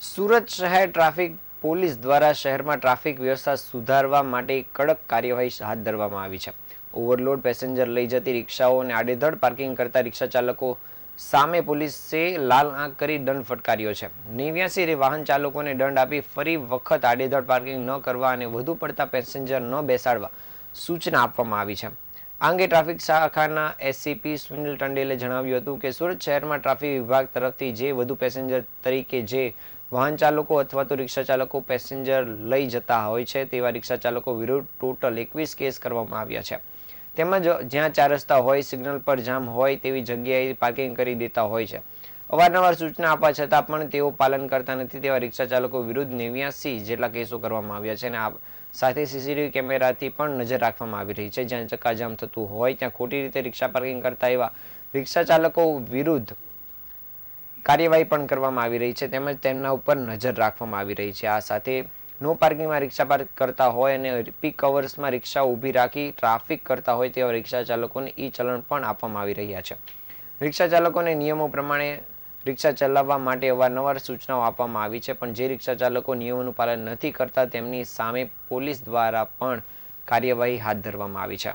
સુરત શહેર traffic police દ્વારા શહેરમાં ટ્રાફિક વ્યવસ્થા સુધારવા માટે કડક કાર્યવાહી હાથ ધરવામાં આવી છે. ઓવરલોડ પેસેન્જર લઈ જતી રિક્ષાઓ અને આડેધડ પાર્કિંગ કરતા રિક્ષા ચાલકો સામે પોલીસે લાલ આંખ કરી દંડ ફટકાર્યો છે. નેવ્યાસી વાહન ચાલકોને દંડ આપી ફરી વખત આડેધડ પાર્કિંગ ન કરવા અને વધુ પડતા પેસેન્જર ન બેસાડવા સૂચના આપવામાં આવી છે. આ અંગે ટ્રાફિક શાખાના એસસીપી સુનિલ ટંડેલે જણાવ્યું હતું કે સુરત શહેરમાં ટ્રાફિક વિભાગ તરફથી જે વધુ પેસેન્જર તરીકે જે વાહન ચાલકો અથવા તો રિક્ષા ચાલકો પેસેન્જર લઈ જતા હોય છે તેવા રિક્ષા ચાલકો વિરુદ્ધ ટોટલ એકવીસ કેસ કરવામાં આવ્યા છે. તેમજ જ્યાં ચાર રસ્તા હોય, સિગ્નલ પર જામ હોય તેવી જગ્યાએ પાર્કિંગ કરી દેતા હોય છે. અવારનવાર સૂચના આપવા છતાં પણ તેઓ પાલન કરતા નથી તેવા રિક્ષા ચાલકો વિરુદ્ધ નેવ્યાસી જેટલા કેસો કરવામાં આવ્યા છે અને આ સાથે સીસીટીવી કેમેરાથી પણ નજર રાખવામાં આવી રહી છે. જ્યાં ચક્કાજામ થતું હોય, ત્યાં ખોટી રીતે રિક્ષા પાર્કિંગ કરતા એવા રિક્ષા ચાલકો વિરુદ્ધ કાર્યવાહી પણ કરવામાં આવી રહી છે તેમજ તેમના ઉપર નજર રાખવામાં આવી રહી છે. આ સાથે નો પાર્કિંગમાં રિક્ષા પાર્ક કરતા હોય અને પીક અવર્સમાં રિક્ષા ઊભી રાખી ટ્રાફિક કરતા હોય તેવા રિક્ષા ચાલકોને ઈ ચલણ પણ આપવામાં આવી રહ્યા છે. રિક્ષા ચાલકોને નિયમો પ્રમાણે રિક્ષા ચલાવવા માટે અવારનવાર સૂચનાઓ આપવામાં આવી છે, પણ જે રિક્ષા ચાલકો નિયમોનું પાલન નથી કરતા તેમની સામે પોલીસ દ્વારા પણ કાર્યવાહી હાથ ધરવામાં આવી છે.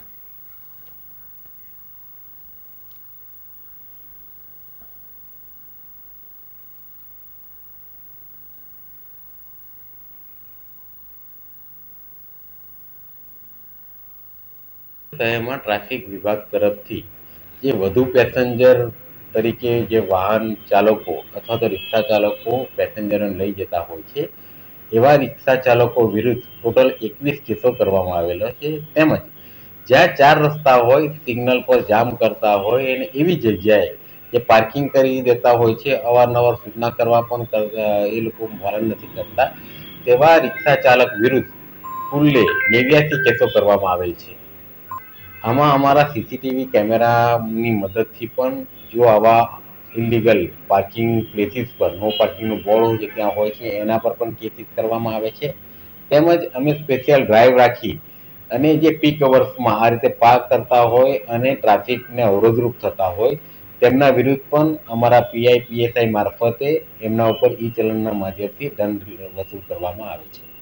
શહેરમાં ટ્રાફિક વિભાગ તરફથી જે વધુ પેસેન્જર તરીકે જે વાહન ચાલકો અથવા તો રિક્ષા ચાલકો પેસેન્જરોને લઈ જતા હોય છે, એવા રિક્ષા ચાલકો વિરુદ્ધ ટોટલ એકવીસ કેસો કરવામાં આવેલો છે. તેમજ જ્યાં ચાર રસ્તા હોય, સિગ્નલ પર જામ કરતા હોય અને એવી જગ્યાએ જે પાર્કિંગ કરી દેતા હોય છે, અવારનવાર સૂચના કરવા પણ એ લોકો પાલન નથી કરતા, તેવા રિક્ષા ચાલક વિરુદ્ધ કુલ્લે નેવ્યાસી કેસો કરવામાં આવેલ છે. આમાં અમારા સીસીટીવી કેમેરાની મદદથી પણ જો આવા ઇલિગલ પાર્કિંગ પ્લેસીસ પર નો પાર્કિંગનું બોર્ડ જે ત્યાં હોય છે, એના પર પણ કેસીસ કરવામાં આવે છે. તેમજ અમે સ્પેશિયલ ડ્રાઈવ રાખી અને જે પીક અવર્સમાં આ રીતે પાર્ક કરતા હોય અને ટ્રાફિકને અવરોધરૂપ થતા હોય, તેમના વિરુદ્ધ પણ અમારા પીઆઈ પીએસઆઈ મારફતે એમના ઉપર ઈ ચલણના માધ્યમથી દંડ વસૂલ કરવામાં આવે છે.